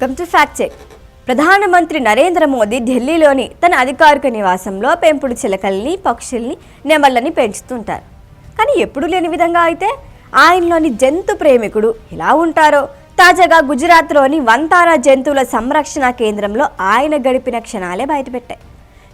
Welcome to fact check ప్రధానమంత్రి నరేంద్ర మోదీ ఢిల్లీలోని తన అధికారిక నివాసంలో పెంపుడు చిలకల్ని పక్షుల్ని నెమళ్ళని పెంచుతుంటారు. కానీ ఎప్పుడు లేని విధంగా అయితే ఆయనలోని జంతు ప్రేమికుడు ఎలా ఉంటారో తాజాగా గుజరాత్లోని వంతారా జంతువుల సంరక్షణ కేంద్రంలో ఆయన గడిపిన క్షణాలే బయటపెట్టాయి.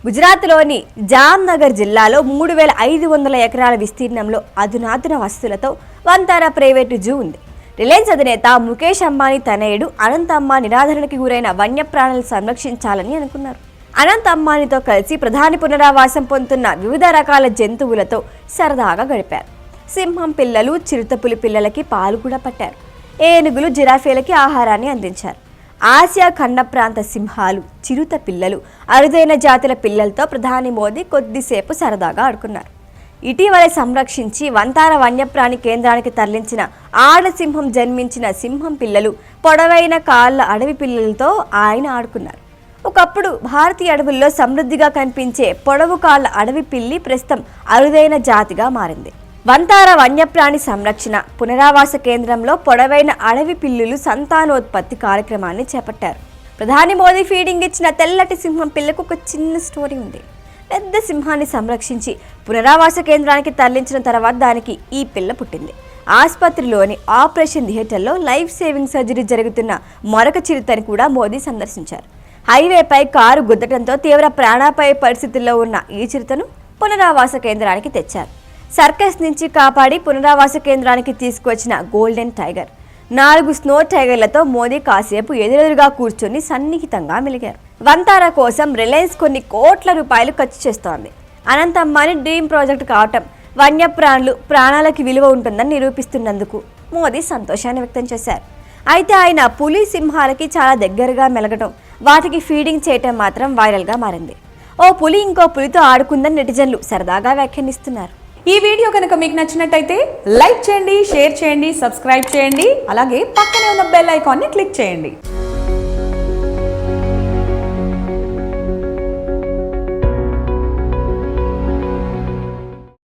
గుజరాత్లోని జామ్నగర్ జిల్లాలో మూడు వేల ఐదు వందల ఎకరాల విస్తీర్ణంలో అధునాతన వస్తువులతో వంతారా ప్రైవేటు జూ ఉంది. రిలయన్స్ అధినేత ముఖేష్ అంబానీ తనయుడు అనంత్ అంబానీ నిరాధరణకి గురైన వన్యప్రాణులను సంరక్షించాలని అనుకున్నారు. అనంత్ అంబానీతో కలిసి ప్రధాని పునరావాసం పొందుతున్న వివిధ రకాల జంతువులతో సరదాగా గడిపారు. సింహం పిల్లలు చిరుతపులి పిల్లలకి పాలు కూడా పట్టారు. ఏనుగులు జిరాఫీలకి ఆహారాన్ని అందించారు. ఆసియా ఖండ ప్రాంత సింహాలు చిరుత పిల్లలు అరుదైన జాతుల పిల్లలతో ప్రధాని మోదీ కొద్దిసేపు సరదాగా ఆడుకున్నారు. ఇటీవల సంరక్షించి వంతార వన్యప్రాణి కేంద్రానికి తరలించిన ఆడసింహం జన్మించిన సింహం పిల్లలు పొడవైన కాళ్ళ అడవి పిల్లలతో ఆయన ఆడుకున్నారు. ఒకప్పుడు భారతీయ అడవుల్లో సమృద్ధిగా కనిపించే పొడవు కాళ్ళ అడవి పిల్లి ప్రస్తుతం అరుదైన జాతిగా మారింది. వంతార వన్యప్రాణి సంరక్షణ పునరావాస కేంద్రంలో పొడవైన అడవి పిల్లులు సంతానోత్పత్తి కార్యక్రమాన్ని చేపట్టారు. ప్రధాని మోదీ ఫీడింగ్ ఇచ్చిన తెల్లటి సింహం పిల్లకు ఒక చిన్న స్టోరీ ఉంది. పెద్ద సింహాన్ని సంరక్షించి పునరావాస కేంద్రానికి తరలించిన తర్వాత దానికి ఈ పిల్ల పుట్టింది. ఆసుపత్రిలోని ఆపరేషన్ థియేటర్లో లైఫ్ సేవింగ్ సర్జరీ జరుగుతున్న మరొక చిరుతని కూడా మోదీ సందర్శించారు. హైవేపై కారు గుద్దటంతో తీవ్ర ప్రాణాపాయ పరిస్థితుల్లో ఉన్న ఈ చిరుతను పునరావాస కేంద్రానికి తెచ్చారు. సర్కస్ నుంచి కాపాడి పునరావాస కేంద్రానికి తీసుకువచ్చిన గోల్డెన్ టైగర్. నాలుగు స్నో టైగర్లతో మోదీ కాసేపు ఎదురెదురుగా కూర్చొని సన్నిహితంగా మెలిగారు. వంతారా కోసం రిలయన్స్ కొన్ని కోట్ల రూపాయలు ఖర్చు చేస్తోంది. అనంత అంబానీ డ్రీమ్ ప్రాజెక్ట్ కావటం వన్యప్రాణులు ప్రాణాలకి విలువ ఉంటుందని నిరూపిస్తున్నందుకు మోదీ సంతోషాన్ని వ్యక్తం చేశారు. అయితే ఆయన పులి సింహాలకి చాలా దగ్గరగా మెలగడం వాటికి ఫీడింగ్ చేయటం మాత్రం వైరల్గా మారింది. ఓ పులి ఇంకో పులితో ఆడుకుందని నెటిజన్లు సరదాగా వ్యాఖ్యానిస్తున్నారు. ఈ వీడియో కనుక మీకు నచ్చినట్టయితే లైక్ చేయండి షేర్ చేయండి సబ్స్క్రైబ్ చేయండి అలాగే పక్కనే ఉన్న బెల్ ఐకాన్ని క్లిక్ చేయండి.